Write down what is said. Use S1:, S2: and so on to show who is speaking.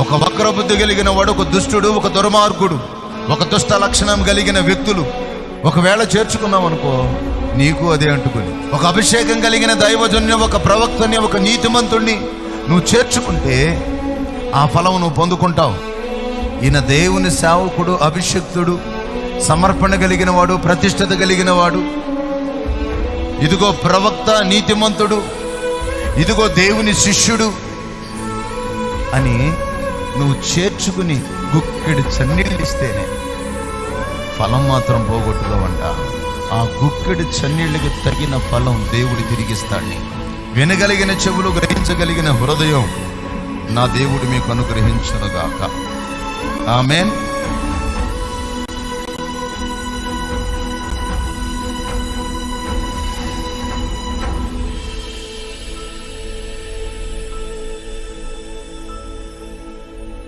S1: ఒక వక్రబుద్ధి కలిగిన వాడు ఒక దుష్టుడు ఒక దుర్మార్గుడు ఒక దుష్ట లక్షణం కలిగిన వ్యక్తులు. ఒకవేళ చేర్చుకున్నాం అనుకో నీకు అదే అంటుకుని. ఒక అభిషేకం కలిగిన దైవజన్య ఒక ప్రవక్తని ఒక నీతిమంతుణ్ణి నువ్వు చేర్చుకుంటే ఆ ఫలం నువ్వు పొందుకుంటావు. ఈయన దేవుని సేవకుడు అభిషక్తుడు సమర్పణ కలిగిన వాడు ప్రతిష్టత కలిగిన వాడు. ఇదిగో ప్రవక్త నీతిమంతుడు ఇదిగో దేవుని శిష్యుడు అని నువ్వు చేర్చుకుని గుక్కెడు చన్నీళ్ళు ఇస్తేనే ఫలం మాత్రం పోగొట్టుకోవంట. ఆ గుక్కెడు చన్నీళ్ళకి తగిన ఫలం దేవుడు తిరిగిస్తాడు వినగలిగిన చెవులు గ్రహించగలిగిన హృదయం నా దేవుడు మీకు అనుగ్రహించునుగాక. ఆమెన్.